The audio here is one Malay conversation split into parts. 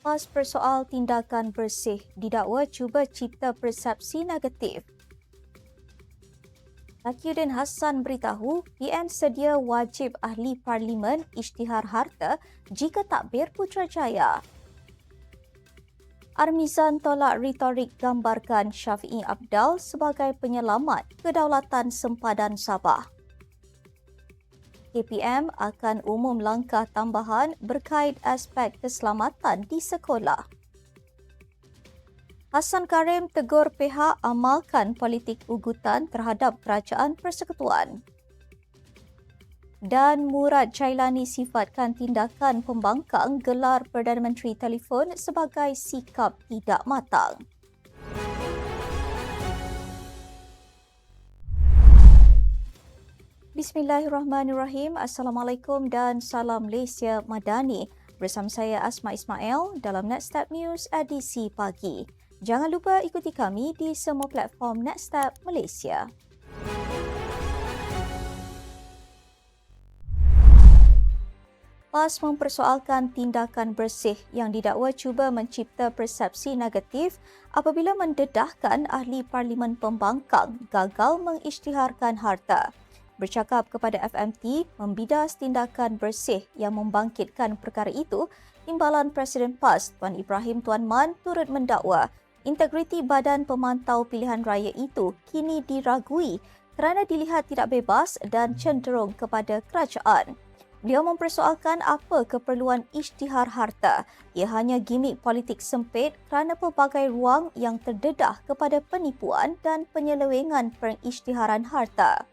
PAS persoal tindakan bersih didakwa cuba cipta persepsi negatif. Takiuddin Hassan beritahu PN sedia wajib ahli parlimen isytihar harta jika takbir Putrajaya. Armizan tolak retorik gambarkan Syafi'i Abdal sebagai penyelamat kedaulatan sempadan Sabah. KPM akan umum langkah tambahan berkait aspek keselamatan di sekolah. Hassan Karim tegur pihak amalkan politik ugutan terhadap kerajaan persekutuan. Dan Murad Jailani sifatkan tindakan pembangkang gelar Perdana Menteri telefon sebagai sikap tidak matang. Bismillahirrahmanirrahim. Assalamualaikum dan salam Malaysia Madani. Bersama saya Asma Ismail dalam Next Step News edisi pagi. Jangan lupa ikuti kami di semua platform Nextstep Malaysia. PAS mempersoalkan tindakan bersih yang didakwa cuba mencipta persepsi negatif apabila mendedahkan ahli parlimen pembangkang gagal mengisytiharkan harta. Bercakap kepada FMT, membidas tindakan bersih yang membangkitkan perkara itu, Timbalan Presiden PAS Tuan Ibrahim Tuan Man turut mendakwa integriti Badan Pemantau Pilihan Raya itu kini diragui kerana dilihat tidak bebas dan cenderung kepada kerajaan. Beliau mempersoalkan apa keperluan isytihar harta. Ia hanya gimik politik sempit kerana pelbagai ruang yang terdedah kepada penipuan dan penyelewengan pengisytiharan harta.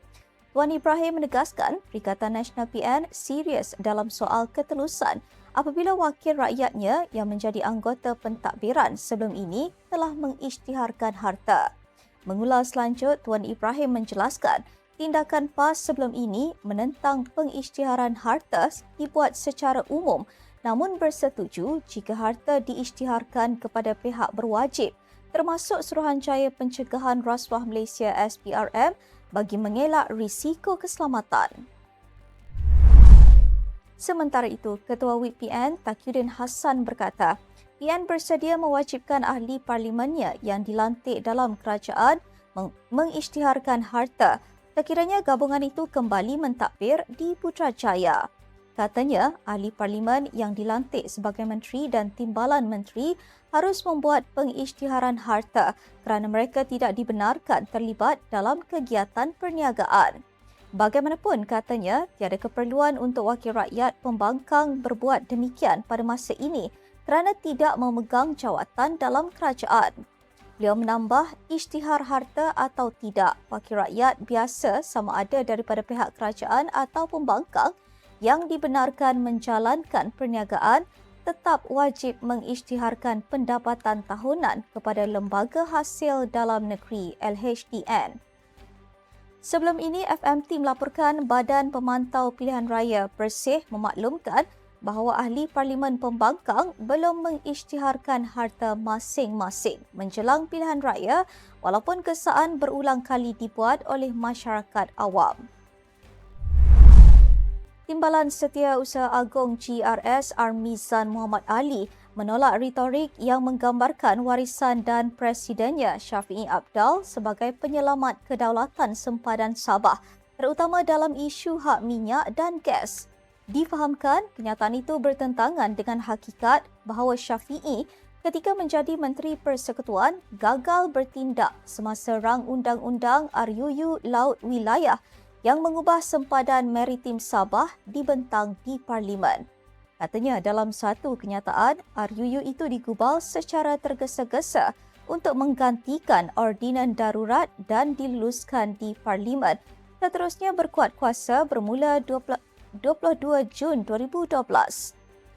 Tuan Ibrahim menegaskan Perikatan Nasional PN serius dalam soal ketelusan apabila wakil rakyatnya yang menjadi anggota pentadbiran sebelum ini telah mengisytiharkan harta. Mengulas lanjut, Tuan Ibrahim menjelaskan tindakan PAS sebelum ini menentang pengisytiharan harta dibuat secara umum namun bersetuju jika harta diisytiharkan kepada pihak berwajib termasuk Suruhanjaya Pencegahan Rasuah Malaysia SPRM bagi mengelak risiko keselamatan. Sementara itu, Ketua WIP PN Takiuddin Hassan berkata, PN bersedia mewajibkan ahli parlimennya yang dilantik dalam kerajaan meng- mengisytiharkan harta sekiranya gabungan itu kembali mentadbir di Putrajaya. Katanya, ahli parlimen yang dilantik sebagai menteri dan timbalan menteri harus membuat pengisytiharan harta kerana mereka tidak dibenarkan terlibat dalam kegiatan perniagaan. Bagaimanapun katanya, tiada keperluan untuk wakil rakyat pembangkang berbuat demikian pada masa ini kerana tidak memegang jawatan dalam kerajaan. Beliau menambah isytihar harta atau tidak wakil rakyat biasa sama ada daripada pihak kerajaan atau pembangkang yang dibenarkan menjalankan perniagaan tetap wajib mengisytiharkan pendapatan tahunan kepada Lembaga Hasil Dalam Negeri LHDN. Sebelum ini, FMT melaporkan Badan Pemantau Pilihan Raya Bersih memaklumkan bahawa ahli Parlimen Pembangkang belum mengisytiharkan harta masing-masing menjelang pilihan raya walaupun kesaan berulang kali dibuat oleh masyarakat awam. Timbalan Setiausaha Agong GRS Armizan Muhammad Ali menolak retorik yang menggambarkan warisan dan presidennya Syafi'i Abdal sebagai penyelamat kedaulatan sempadan Sabah terutama dalam isu hak minyak dan gas. Difahamkan, kenyataan itu bertentangan dengan hakikat bahawa Syafi'i ketika menjadi Menteri Persekutuan gagal bertindak semasa rang undang-undang RUU Laut Wilayah yang mengubah sempadan maritim Sabah dibentang di Parlimen. Katanya dalam satu kenyataan, RUU itu digubal secara tergesa-gesa untuk menggantikan ordinan darurat dan diluluskan di Parlimen. Seterusnya berkuat kuasa bermula 22 Jun 2012.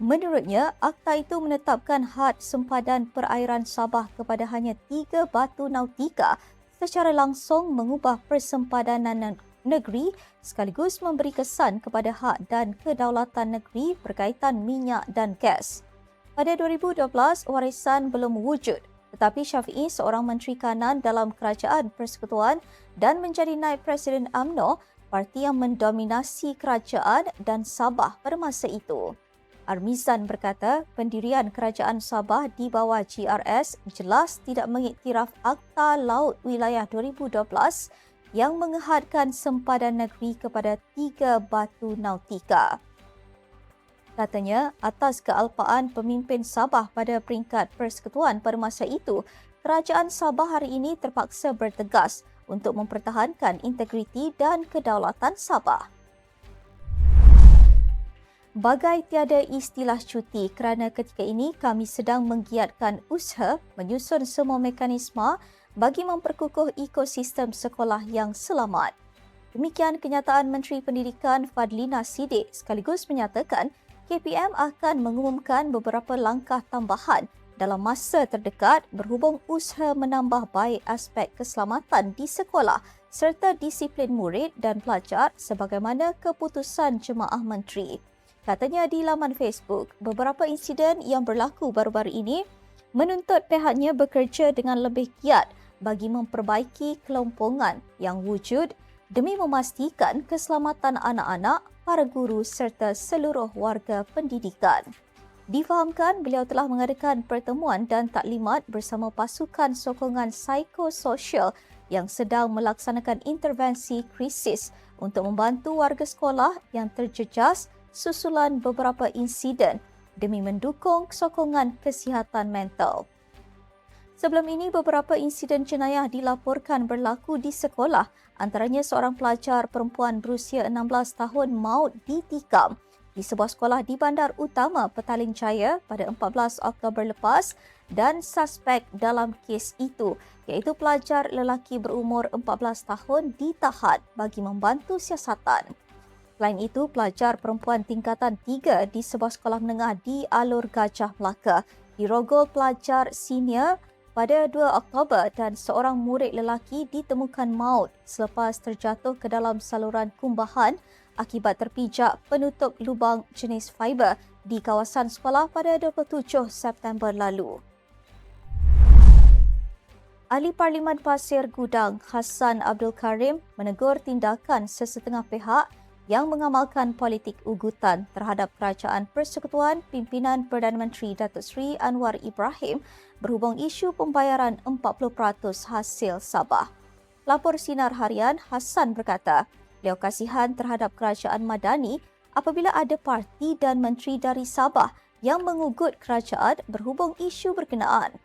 Menurutnya, akta itu menetapkan had sempadan perairan Sabah kepada hanya tiga batu nautika secara langsung mengubah persempadanan negeri sekaligus memberi kesan kepada hak dan kedaulatan negeri berkaitan minyak dan gas. Pada 2012, warisan belum wujud tetapi Syafi'i seorang menteri kanan dalam kerajaan persekutuan dan menjadi naib presiden AMNO, parti yang mendominasi kerajaan dan Sabah pada masa itu. Armizan berkata pendirian kerajaan Sabah di bawah GRS jelas tidak mengiktiraf Akta Laut Wilayah 2012 yang mengehadkan sempadan negeri kepada tiga batu nautika. Katanya, atas kealpaan pemimpin Sabah pada peringkat persekutuan pada masa itu, kerajaan Sabah hari ini terpaksa bertegas untuk mempertahankan integriti dan kedaulatan Sabah. Bagai tiada istilah cuti kerana ketika ini kami sedang menggiatkan usaha menyusun semua mekanisme bagi memperkukuh ekosistem sekolah yang selamat. Demikian kenyataan Menteri Pendidikan Fadlina Sidik sekaligus menyatakan KPM akan mengumumkan beberapa langkah tambahan dalam masa terdekat berhubung usaha menambah baik aspek keselamatan di sekolah serta disiplin murid dan pelajar sebagaimana keputusan jemaah menteri. Katanya di laman Facebook, beberapa insiden yang berlaku baru-baru ini menuntut pihaknya bekerja dengan lebih giat bagi memperbaiki kelompongan yang wujud demi memastikan keselamatan anak-anak, para guru serta seluruh warga pendidikan. Difahamkan beliau telah mengadakan pertemuan dan taklimat bersama pasukan sokongan psikososial yang sedang melaksanakan intervensi krisis untuk membantu warga sekolah yang terjejas susulan beberapa insiden demi mendukung sokongan kesihatan mental. Sebelum ini, beberapa insiden jenayah dilaporkan berlaku di sekolah, antaranya seorang pelajar perempuan berusia 16 tahun maut ditikam di sebuah sekolah di Bandar Utama Petaling Jaya pada 14 Oktober lepas dan suspek dalam kes itu iaitu pelajar lelaki berumur 14 tahun ditahan bagi membantu siasatan. Selain itu, pelajar perempuan tingkatan 3 di sebuah sekolah menengah di Alur Gajah Melaka dirogol pelajar senior pada 2 Oktober dan seorang murid lelaki ditemukan maut selepas terjatuh ke dalam saluran kumbahan akibat terpijak penutup lubang jenis fiber di kawasan sekolah pada 27 September lalu. Ahli Parlimen Pasir Gudang Hassan Abdul Karim menegur tindakan sesetengah pihak yang mengamalkan politik ugutan terhadap kerajaan persekutuan pimpinan Perdana Menteri Datuk Seri Anwar Ibrahim berhubung isu pembayaran 40% hasil Sabah. Lapor Sinar Harian Hassan berkata, Beliau kasihan terhadap kerajaan Madani apabila ada parti dan menteri dari Sabah yang mengugut kerajaan berhubung isu berkenaan.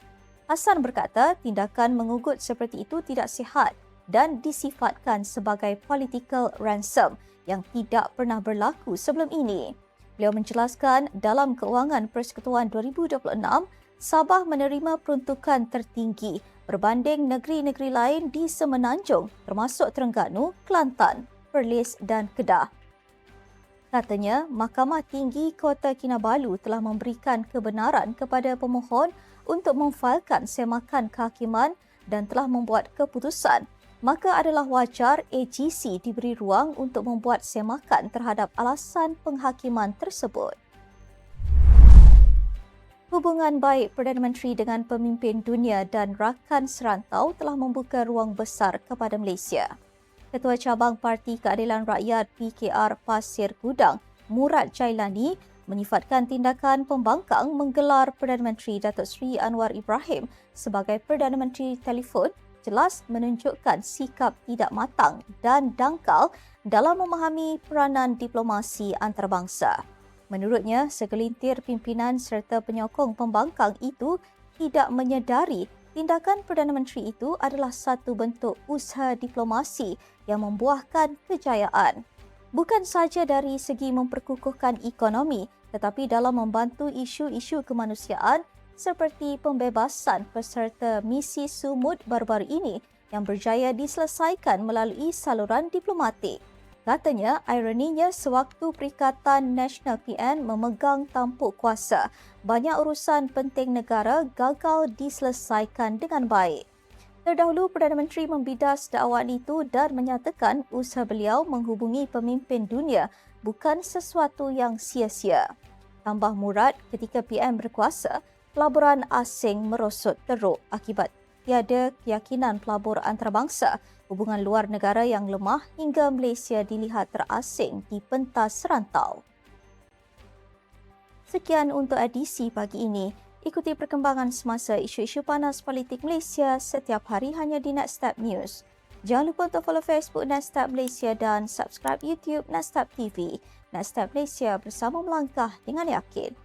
Hassan berkata tindakan mengugut seperti itu tidak sihat dan disifatkan sebagai political ransom yang tidak pernah berlaku sebelum ini. Beliau menjelaskan dalam keuangan Persekutuan 2026, Sabah menerima peruntukan tertinggi berbanding negeri-negeri lain di Semenanjung termasuk Terengganu, Kelantan, Perlis dan Kedah. Katanya, Mahkamah Tinggi Kota Kinabalu telah memberikan kebenaran kepada pemohon untuk memfailkan semakan kehakiman dan telah membuat keputusan. Maka adalah wajar AGC diberi ruang untuk membuat semakan terhadap alasan penghakiman tersebut. Hubungan baik Perdana Menteri dengan pemimpin dunia dan rakan serantau telah membuka ruang besar kepada Malaysia. Ketua Cabang Parti Keadilan Rakyat PKR Pasir Gudang, Murad Jailani, menyifatkan tindakan pembangkang menggelar Perdana Menteri Datuk Seri Anwar Ibrahim sebagai Perdana Menteri telefon jelas menunjukkan sikap tidak matang dan dangkal dalam memahami peranan diplomasi antarabangsa. Menurutnya, segelintir pimpinan serta penyokong pembangkang itu tidak menyedari tindakan Perdana Menteri itu adalah satu bentuk usaha diplomasi yang membuahkan kejayaan. Bukan sahaja dari segi memperkukuhkan ekonomi tetapi dalam membantu isu-isu kemanusiaan seperti pembebasan peserta misi sumut baru-baru ini yang berjaya diselesaikan melalui saluran diplomatik. Katanya, ironinya sewaktu Perikatan Nasional PN memegang tampuk kuasa, banyak urusan penting negara gagal diselesaikan dengan baik. Terdahulu, Perdana Menteri membidas dakwaan itu dan menyatakan usaha beliau menghubungi pemimpin dunia bukan sesuatu yang sia-sia. Tambah murad ketika PM berkuasa, pelaburan asing merosot teruk akibat tiada keyakinan pelabur antarabangsa hubungan luar negara yang lemah hingga Malaysia dilihat terasing di pentas serantau. Sekian untuk edisi pagi ini. Ikuti perkembangan semasa isu-isu panas politik Malaysia setiap hari hanya di Netstab News. Jangan lupa untuk follow Facebook Netstab Malaysia dan subscribe YouTube Netstab TV. Netstab Malaysia bersama melangkah dengan yakin.